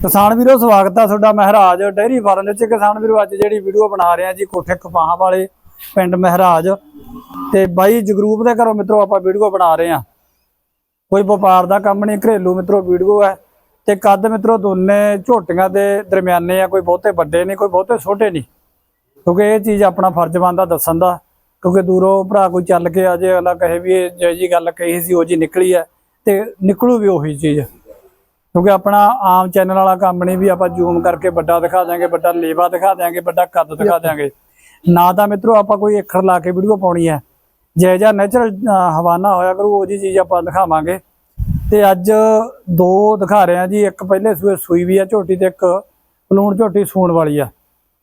ਕਿਸਾਨ ਵੀਰੋ, ਸਵਾਗਤ ਆ ਤੁਹਾਡਾ ਮਹਿਰਾਜ। ਡੇਅਰੀ ਫਾਰਮ ਦੇ ਵਿੱਚ ਕਿਸਾਨ ਵੀਰੋ, ਅੱਜ ਜਿਹੜੀ ਵੀਡੀਓ ਬਣਾ ਰਹੇ ਆ ਜੀ, ਕੋਠੇ ਕਪਾਹਾਂ ਵਾਲੇ ਪਿੰਡ ਮਹਿਰਾਜ। ਤੇ ਬਾਈ ਜਗਰੂਪ ਦੇ ਘਰੋਂ ਮਿੱਤਰੋ, ਆਪਾਂ ਵੀਡੀਓ ਬਣਾ ਰਹੇ ਆ। ਕੋਈ ਵਪਾਰ ਦਾ ਕੰਮ ਨਹੀਂ, ਘਰੇਲੂ ਮਿੱਤਰੋ ਵੀਡੀਓ ਹੈ ਤੇ ਕੱਦ ਮਿੱਤਰੋ, ਦੋਨੇ ਝੋਟੀਆਂ ਦੇ ਦਰਮਿਆਨੇ ਆ, ਕੋਈ ਬਹੁਤੇ ਵੱਡੇ ਨਹੀਂ, ਕੋਈ ਬਹੁਤੇ ਛੋਟੇ ਨਹੀਂ। ਕਿਉਂਕਿ ਇਹ ਚੀਜ਼ ਆਪਣਾ ਫਰਜ਼ ਬਣਦਾ ਦੱਸਣ ਦਾ। ਕਿਉਂਕਿ ਦੂਰੋਂ ਭਰਾ ਕੋਈ ਚੱਲ ਕੇ ਆ ਜੇ, ਅਗਲਾ ਕਹੇ ਵੀ ਇਹ ਜਿਹੋ ਜੀ ਗੱਲ ਕਹੀ ਸੀ, ਉਹ ਜੀ ਨਿਕਲੀ ਹੈ ਤੇ ਨਿਕਲੂ ਵੀ ਉਹੀ ਚੀਜ਼। ਕਿਉਂਕਿ ਆਪਣਾ ਆਮ ਚੈਨਲ ਵਾਲਾ ਕੰਮ ਨਹੀਂ ਵੀ ਆਪਾਂ ਜ਼ੂਮ ਕਰਕੇ ਵੱਡਾ ਦਿਖਾ ਦਿਆਂਗੇ ਵੱਡਾ ਲੇਵਾ ਦਿਖਾ ਦਿਆਂਗੇ ਵੱਡਾ ਕੱਦ ਦਿਖਾ ਦਿਆਂਗੇ। ਨਾ ਤਾਂ ਮਿੱਤਰੋ ਆਪਾਂ ਕੋਈ ਅੱਖਰ ਲਾ ਕੇ ਵੀਡੀਓ ਪਾਉਣੀ ਹੈ। ਜੇ ਜਾਂ ਨੇਚਰਲ ਹਵਾਨਾ ਹੋਇਆ ਕਰੂ ਉਹ ਜੀ ਚੀਜ਼ ਆਪਾਂ ਦਿਖਾਵਾਂਗੇ। ਤੇ ਅੱਜ ਦੋ ਦਿਖਾ ਰਹੇ ਆ ਜੀ ਇੱਕ ਪਹਿਲੇ ਸੂਏ ਸੂਈ ਵੀ ਆ ਝੋਟੀ ਤੇ ਇੱਕ ਪਲੂਣ ਝੋਟੀ ਸੂਣ ਵਾਲੀ ਆ।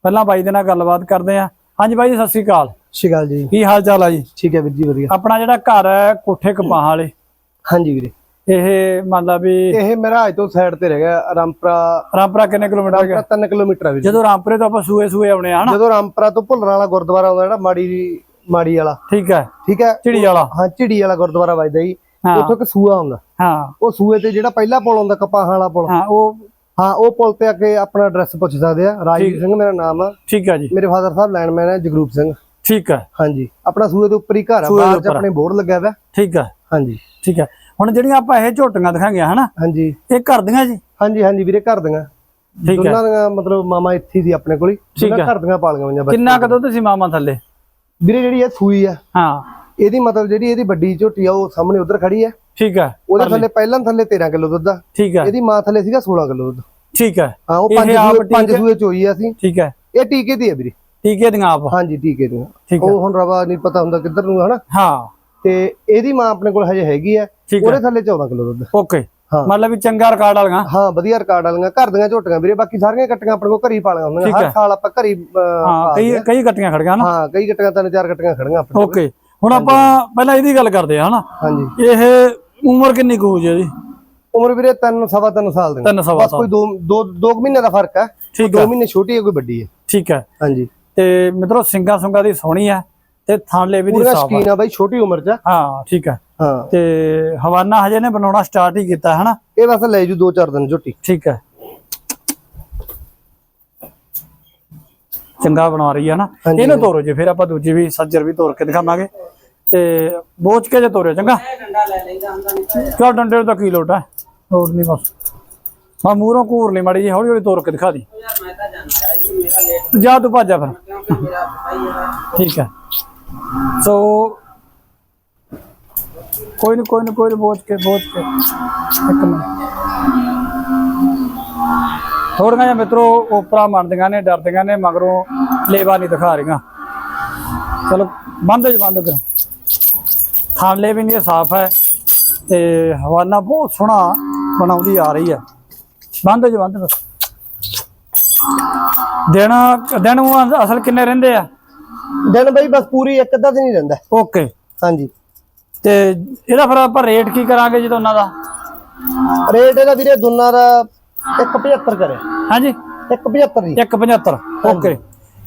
ਪਹਿਲਾਂ ਬਾਈ ਦੇ ਨਾਲ ਗੱਲਬਾਤ ਕਰਦੇ ਆ ਹਾਂਜੀ ਬਾਈ ਜੀ ਸਤਿ ਸ੍ਰੀ ਅਕਾਲ। ਸ਼ਿਕਾਲ ਜੀ। ਕੀ ਹਾਲ ਚਾਲ ਆ ਜੀ? ਠੀਕ ਹੈ ਵੀਰ ਜੀ ਵਧੀਆ। ਆਪਣਾ ਜਿਹੜਾ ਘਰ ਹੈ ਕੋਠੇ ਕਪਾਹਾਂ ਵਾਲੇ। ਹਾਂਜੀ ਵੀਰੇ। ਇਹ ਮੰਨ ਲਾ ਵੀ ਇਹ ਮਹਾਰਾਜ ਤੋਂ ਸਾਈਡ ਤੇ ਰਹਿ ਗਿਆ ਰਾਮਪਰਾ। ਰਾਮਪੁਰਾ ਕਿੰਨੇ ਕਿਲੋਮੀਟਰ ਗਿਆ ਰਾਮਪਰਾ 3 ਕਿਲੋਮੀਟਰ ਆ ਵੀਰੇ ਜਦੋਂ ਰਾਮਪੁਰੇ ਤੋਂ ਆਪਾਂ ਸੂਏ ਸੂਏ ਆਉਣੇ ਆ ਹਨਾ? ਜਦੋਂ ਰਾਮਪਰਾ ਤੋਂ ਭੁੱਲਰ ਵਾਲਾ ਗੁਰਦੁਆਰਾ ਆਉਂਦਾ ਜਿਹੜਾ ਮਾੜੀ ਮਾੜੀ ਵਾਲਾ। ਠੀਕ ਹੈ। ਠੀਕ ਹੈ? ਚਿੜੀ ਵਾਲਾ। ਹਾਂ ਝਿੜੀ ਵਾਲਾ ਗੁਰਦੁਆਰਾ ਵੱਜਦਾ ਜੀ। ਹਾਂ। ਉੱਥੋਂ ਇੱਕ ਸੂਆ ਆਉਂਦਾ। ਹਾਂ। ਉਹ ਸੂਏ ਤੇ ਜਿਹੜਾ ਪਹਿਲਾ ਪੁਲ ਆਉਂਦਾ ਕਪਾਹਾਂ ਵਾਲਾ ਪੁਲ। ਹਾਂ ਉਹ ਹਾਂ ਉਹ ਪੁਲ ਤੇ ਆ ਕੇ ਆਪਣਾ ਐਡਰੈਸ ਪੁੱਛ ਸਕਦੇ ਆ। ਰਾਜਵੀਰ ਸਿੰਘ ਮੇਰਾ ਨਾਮ ਆ। ਠੀਕ ਹੈ ਜੀ। ਮੇਰੇ ਫਾਦਰ ਸਾਹਿਬ ਲਾਈਨਮੈਨ ਹੈ ਜਗਰੂਪ ਸਿੰਘ। ਠੀਕ ਹੈ। ਹਾਂਜੀ। ਆਪਣਾ ਸੂਏ ਦੇ ਉੱਪਰ ਹੀ ਘਰ ਆ। ਬਾਹਰ ਚ। ਆਪਣੇ ਬੋਰਡ ਲੱਗਿਆ ਹੋਇਆ। ਠੀਕ ਹੈ। ਹਾਂਜੀ। ਠੀਕ ਹੈ। ਹੁਣ ਜਿਹੜੀਆਂ ਆਪਾਂ ਇਹ ਝੋਟੀਆਂ ਦਿਖਾਈਆਂ ਹਨਾ? ਹਾਂਜੀ। ਇਹ ਘਰ ਦੀਆਂ ਜੀ? ਹਾਂਜੀ ਹਾਂਜੀ ਵੀਰੇ ਘਰ ਦੀਆਂ। ਠੀਕ ਹੈ। ਦੋਨਾਂ ਦੀਆਂ ਮਤਲਬ ਮਾਮਾ ਇੱਥੇ ਦੀ ਆਪਣੇ ਕੋਲ ਹੀ। ਦੋਨਾਂ। ਘਰ ਦੀਆਂ ਪਾਲੀਆਂ ਹੋਈਆਂ ਬੱਚੇ ਕਿੰਨਾ ਕੁ ਦੁੱਧ ਸੀ ਮਾਮਾ ਥੱਲੇ? ਵੀਰੇ ਜਿਹੜੀ ਇਹ ਸੂਈ ਆ ਹਾਂ। ਇਹਦੀ ਮਤਲਬ ਜਿਹੜੀ ਇਹਦੀ ਵੱਡੀ ਝੋਟੀ ਆ ਉਹ ਸਾਹਮਣੇ ਉਧਰ ਖੜੀ ਆ। ਠੀਕ ਹੈ। ਉਹਦੇ ਥੱਲੇ ਪਹਿਲਾਂ ਥੱਲੇ 13 ਕਿਲੋ ਦੁੱਧ ਆ। ਠੀਕ ਹੈ। ਇਹਦੀ ਮਾਂ ਥੱਲੇ ਸੀਗਾ 16 ਕਿਲੋ ਦੁੱਧ। ਠੀਕ ਹੈ। ਹਾਂ ਉਹ ਪੰਜ ਪੰਜ ਸੂਏ ਚੋਈ ਆ ਅਸੀਂ। ਠੀਕ ਹੈ। ਇਹ ਟੀਕੇ ਦੀ ਆ ਵੀਰੇ। ਟੀਕੇ ਦੀਆਂ ਆਪ। ਹਾਂਜੀ ਟੀਕੇ ਦੀ ਠੀਕ ਹੈ। ਉਹ ਹੁਣ ਰਵਾ ਨਹੀਂ ਪਤਾ ਹੁੰਦਾ ਕਿੱਧਰ ਨੂੰ ਹਨਾ? ਹਾਂ। ਤੇ ਇਹਦੀ ਮਾਂ ਆਪਣੇ ਕੋਲ ਹਜੇ ਹੈਗੀ ਆ। ਠੀਕ ਹੈ। ਉਹਦੇ ਥੱਲੇ 14 ਕਿਲੋ ਦੁੱਧ। ਓਕੇ। ਹਾਂ। ਮਤਲਬ ਵੀ ਚੰਗਾ ਰਿਕਾਰਡ ਵਾਲੀਆਂ। ਹਾਂ ਵਧੀਆ ਰਿਕਾਰਡ ਵਾਲੀਆਂ। ਘਰ ਦੀਆਂ ਝੋਟੀਆਂ ਵੀਰੇ ਬਾਕੀ ਸਾਰੀਆਂ ਕੱਟੀਆਂ ਆਪਣੇ ਕੋਲ ਘਰੀ ਪਾਲੀਆਂ ਹੁੰਦੀਆਂ ਹਰ ਹੈ। ਸਾਲ ਆਪਾਂ ਘਰੀ ਹਾਂ ਕਈ। ਕਈ ਕੱਟੀਆਂ ਖੜੀਆਂ ਨਾ। ਹਾਂ ਕਈ ਕੱਟੀਆਂ ਤਿੰਨ ਚਾਰ ਕੱਟੀਆਂ ਖੜੀਆਂ ਆਪਣੇ। ਓਕੇ। ਹੁਣ ਆਪਾਂ ਪਹਿਲਾਂ ਇਹਦੀ ਗੱਲ ਕਰਦੇ ਆ ਹਨਾ? ਹਾਂਜੀ। ਇਹ ਉਮਰ ਕਿੰਨੀ ਕੁ ਹੋ ਜੀ ਇਹਦੀ? ਉਮਰ ਵੀਰੇ ਤਿੰਨ ਸਵਾ ਤਿੰਨ ਸਾਲ ਦੀ। ਤਿੰਨ ਸਵਾ ਬਸ ਕੋਈ ਦੋ ਦੋ ਦੋ ਕੁ ਮਹੀਨੇ ਦਾ ਫ਼ਰਕ ਹੈ। ਠੀਕ ਦੋ ਹੈ। ਮਹੀਨੇ ਛੋਟੀ ਹੈ ਕੋਈ ਵੱਡੀ ਹੈ। ਠੀਕ ਹੈ। ਹਾਂਜੀ। ਤੇ ਮਿੱਤਰੋ ਸਿੰਗਾ ਸੁੰਗਾ ਦੀ ਸੋਹਣੀ ਹੈ ਤੇ ਥਾਂਲੇ ਵੀ ਦੀ ਪੂਰਾ ਸਾਫ਼ ਹੈ ਸ਼ਕੀਨ ਆ ਬਾਈ ਛੋਟੀ ਉਮਰ 'ਚ। ਹਾਂ ਠੀਕ ਹੈ। ਹਾਂ। ਤੇ ਹਵਾਨਾ ਹਜੇ ਨੇ ਬਣਾਉਣਾ ਸਟਾਰਟ ਹੀ ਕੀਤਾ ਹਨਾ? ਇਹ ਬਸ ਲੈ ਜੂ ਦੋ ਚਾਰ ਦਿਨ ਝੋਟੀ ਠੀਕ ਹੈ। ਚੰਗਾ ਬਣਾ ਰਹੀ ਹੈ ਨਾ। ਇਹਨੂੰ ਤੋਰੋ ਜੀ ਫਿਰ ਆਪਾਂ ਦੂਜੀ ਵੀ ਸੱਜਰ ਵੀ ਤੋਰ ਕੇ ਦਿਖਾਵਾਂਗੇ। ਤੇ ਬੋਚ ਕੇ ਜੇ ਤੋਰਿਓ ਚੰਗਾ? ਚਲ ਡੰਡੇ ਦਾ ਕੀ ਲੋਟ ਹੈ ਲੋਟ ਨਹੀਂ ਬਸ। ਹਾਂ ਮੂਹਰੋਂ ਘੂਰ ਲਈ ਮਾੜੀ ਜੀ ਹੌਲੀ ਹੌਲੀ ਤੋਰ ਕੇ ਦਿਖਾ ਦੀ। ਜਾ ਤੂੰ ਭੱਜ ਜਾ ਫਿਰ। ਠੀਕ ਹੈ। ਸੋ ਕੋਈ ਨਹੀਂ ਕੋਈ ਨਹੀਂ ਕੋਈ ਬੋਚ ਕੇ ਬੋਚ ਕੇ। ਇੱਕ ਮਿੰਟ। ਥੋੜੀਆਂ ਜਿਹਾ ਮਿੱਤਰੋ ਉਪਰਾ ਮੰਨਦੀਆਂ ਨੇ ਡਰਦੀਆਂ ਨੇ ਮਗਰੋਂ ਲੇਵਾ ਨਹੀਂ ਦਿਖਾ ਰਹੀਆਂ। ਚਲੋ ਬੰਦ ਜੀ ਬੰਦ ਕਰੋ। ਥਾਂਲੇ ਵੀ ਨਹੀਂ ਸਾਫ਼ ਹੈ। ਤੇ ਹਵਾਨਾ ਬਹੁਤ ਸੋਹਣਾ ਬਣਾਉਂਦੀ ਆ ਰਹੀ ਹੈ। ਬੰਦ ਜੀ ਬੰਦ ਕਰੋ। ਦਿਨ ਦਿਨ ਅਸਲ ਕਿੰਨੇ ਰਹਿੰਦੇ ਆ? ਦਿਨ ਬਾਈ ਬਸ ਪੂਰੀ ਇੱਕ ਅੱਧਾ ਦਿਨ ਹੀ ਰਹਿੰਦਾ। ਓਕੇ। ਹਾਂਜੀ। ਤੇ ਇਹਦਾ ਫਿਰ ਆਪਾਂ ਰੇਟ ਕੀ ਕਰਾਂਗੇ ਜਦੋਂ ਉਹਨਾਂ ਦਾ? ਰੇਟ ਇਹਦਾ ਵੀਰੇ ਦੋਨਾਂ ਦਾ 175 ਕਰਿਆ ਹਾਂਜੀ। 175 ਦੀ 175 ਓਕੇ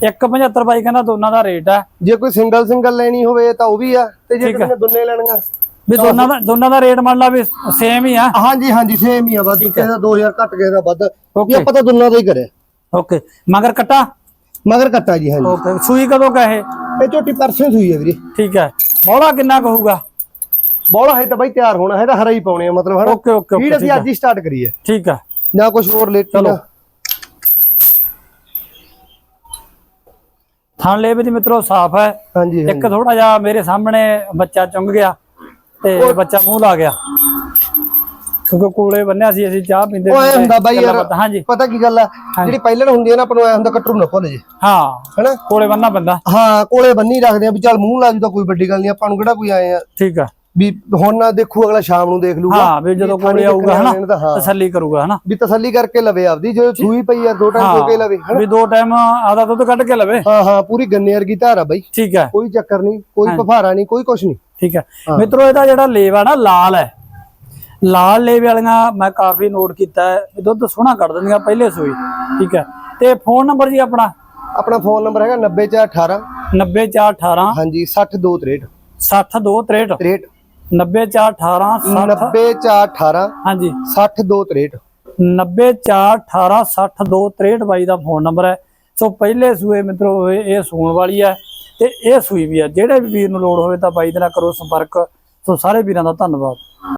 175 ਬਾਈ ਕਹਿੰਦਾ ਦੋਨਾਂ ਦਾ ਰੇਟ ਹੈ ਜੇ ਕੋਈ ਸਿੰਗਲ ਸਿੰਗਲ ਲੈਣੀ ਹੋਵੇ ਤਾਂ ਉਹ ਵੀ ਆ ਤੇ ਜੇ। ਕਿਸੇ ਨੇ ਦੋਨੇ ਲੈਣੀਆਂ। ਵੀ ਦੋਨਾਂ ਦਾ ਦੋਨਾਂ ਦਾ ਰੇਟ ਮੰਨ ਲਾ ਵੀ ਸੇਮ ਹੀ ਆ। ਹਾਂਜੀ ਹਾਂਜੀ ਸੇਮ ਹੀ ਆ ਬਸ। ਕਿਸੇ ਦਾ 2000 ਘੱਟ ਕਿਸੇ ਦਾ ਵੱਧ। ਵੀ ਆਪਾਂ ਤਾਂ ਦੋਨਾਂ ਦਾ ਹੀ ਕਰਿਆ। ਓਕੇ ਮਗਰ ਕਟਾ? ਮਗਰ ਕੱਟਾ ਜੀ ਹਾਂਜੀ। ਓਕੇ ਸੂਈ ਕਦੋਂ ਕਹੇ ਇਹ? ਝੋਟੀ ਪਰਸੋਂ ਸੂਈ ਹੈ ਵੀਰੇ। ਠੀਕ ਹੈ ਬੋਲਾ ਕਿੰਨਾ ਕਹੂਗਾ ਬੋਲਾ ਹੈ ਤਾਂ ਬਾਈ ਤਿਆਰ ਹੋਣਾ ਹੈ ਤਾਂ ਹਰਾ ਹੀ ਪਾਉਣੇ ਆ ਮਤਲਬ ਹਨਾ। ਓਕੇ ਓਕੇ ਫੀਡ ਅਸੀਂ ਅੱਜ ਹੀ ਸਟਾਰਟ ਕਰੀ ਹੈ ਠੀਕ ਹੈ ਨਾ ਕੁਝ ਹੋਰ ਲੇਟ ਚਲੋ। ਥਾਂ ਲੈ ਵੀ ਮਿੱਤਰੋ ਸਾਫ਼ ਹੈ। ਹਾਂਜੀ ਇੱਕ ਥੋੜਾ ਜਿਹਾ ਮੇਰੇ ਸਾਹਮਣੇ ਬੱਚਾ ਚੁੰਗ ਗਿਆ ਤੇ ਬੱਚਾ ਮੂੰਹ ਲਾ ਗਿਆ। ਕਿਉਂਕਿ ਕੋਲੇ ਬੰਨਿਆ ਸੀ ਅਸੀਂ ਚਾਹ ਪੀਂਦੇ ਉਹ ਹੁੰਦਾ ਬਾਈ ਯਾਰ ਪਤਾ ਕੀ ਗੱਲ ਆ? ਜਿਹੜੀ ਪਹਿਲਾਂ ਹੁੰਦੀ ਹੈ ਨਾ ਆਪਾਂ ਨੂੰ ਐ ਹੁੰਦਾ ਕਟਰੂ ਨਾ ਭੁੱਲ ਜੇ ਹਾਂ ਹੈਨਾ? ਕੋਲੇ ਬੰਨਾ ਪੈਂਦਾ। ਹਾਂ ਕੋਲੇ ਬੰਨੀ ਰੱਖਦੇ ਆ ਵੀ ਚੱਲ ਮੂੰਹ ਲਾ ਜੂ ਤਾਂ ਕੋਈ ਵੱਡੀ ਗੱਲ ਨਹੀਂ ਆਪਾਂ ਨੂੰ ਕਿਹੜਾ ਕੋਈ ਆਏ ਆ। ਠੀਕ ਹੈ ਵੀ ਹੁਣ ਨਾ ਦੇਖੂ ਅਗਲਾ ਸ਼ਾਮ ਨੂੰ ਦੇਖ ਲੂਗਾ ਹਾਂ ਵੀ ਜਦੋਂ ਕੋਲੇ ਆਊਗਾ ਹਨਾ। ਤਸੱਲੀ ਕਰੂਗਾ ਹਨਾ। ਵੀ ਤਸੱਲੀ ਕਰਕੇ ਲਵੇ ਆਪਦੀ ਜਦੋਂ ਸੂਈ ਪਈ ਆ ਦੋ ਟਾਈਮ ਕੇ ਲਵੇ ਵੀ ਦੋ ਟਾਈਮ ਆਦਾ ਦੁੱਧ ਕੱਢ ਕੇ ਲਵੇ। ਹਾਂ ਹਾਂ ਪੂਰੀ ਗੰਨੇ ਵਰਗੀ ਧਾਰ ਆ ਬਾਈ। ਠੀਕ ਹੈ। ਕੋਈ ਚੱਕਰ ਨਹੀਂ ਕੋਈ ਪਫਾਰਾ ਨਹੀਂ ਕੋਈ ਕੁਛ ਨਹੀਂ। ਠੀਕ ਹੈ। ਮਿੱਤਰੋ ਇਹਦਾ ਜਿਹੜਾ ਲੇਵਾ ਨਾ ਲਾਲ ਹੈ। ਲਾਲ ਲੇਵੇ ਵਾਲੀਆਂ ਮੈਂ ਕਾਫੀ ਨੋਟ ਕੀਤਾ ਹੈ। ਦੁੱਧ ਸੋਹਣਾ ਕੱਢ ਦਿੰਦੀਆਂ ਪਹਿਲੇ ਸੂਈ। ਠੀਕ ਹੈ। ਤੇ ਫੋਨ ਨੰਬਰ ਜੀ ਆਪਣਾ? ਆਪਣਾ ਫੋਨ ਨੰਬਰ ਹੈਗਾ 90418 90418 ਹਾਂਜੀ 60263 6263 63 90418 60 90418 ਹਾਂਜੀ। 60263 9418606263 ਬਾਈ ਦਾ ਫੋਨ ਨੰਬਰ ਹੈ। ਸੋ ਪਹਿਲੇ ਸੂਏ ਮਿੱਤਰੋ ਇਹ ਇਹ ਸੂਣ ਵਾਲੀ ਹੈ ਤੇ ਇਹ ਸੂਈ ਵੀ ਹੈ। ਜਿਹੜੇ ਵੀ ਵੀਰ ਨੂੰ ਲੋੜ ਹੋਵੇ ਤਾਂ ਬਾਈ ਦੇ ਨਾਲ ਕਰੋ ਸੰਪਰਕ। ਸੋ ਸਾਰੇ ਵੀਰਾਂ ਦਾ ਧੰਨਵਾਦ।